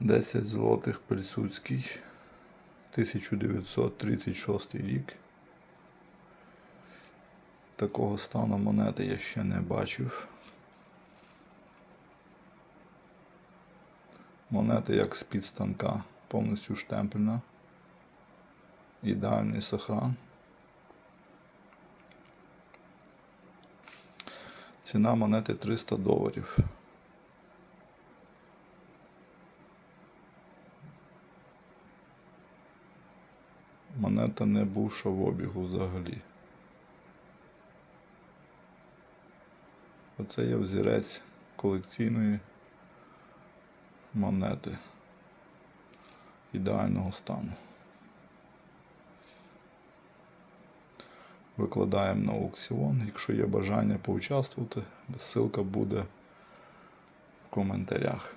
10 злотих Пельсудський, 1936 рік. Такого стану монети я ще не бачив. Монета як з-під станка, повністю штемпельна. Ідеальний сохран. Ціна монети 300 доларів. Монета не бувша в обігу взагалі. Оце є взірець колекційної монети ідеального стану. Викладаємо на аукціон. Якщо є бажання поучаствувати, ссылка буде в коментарях.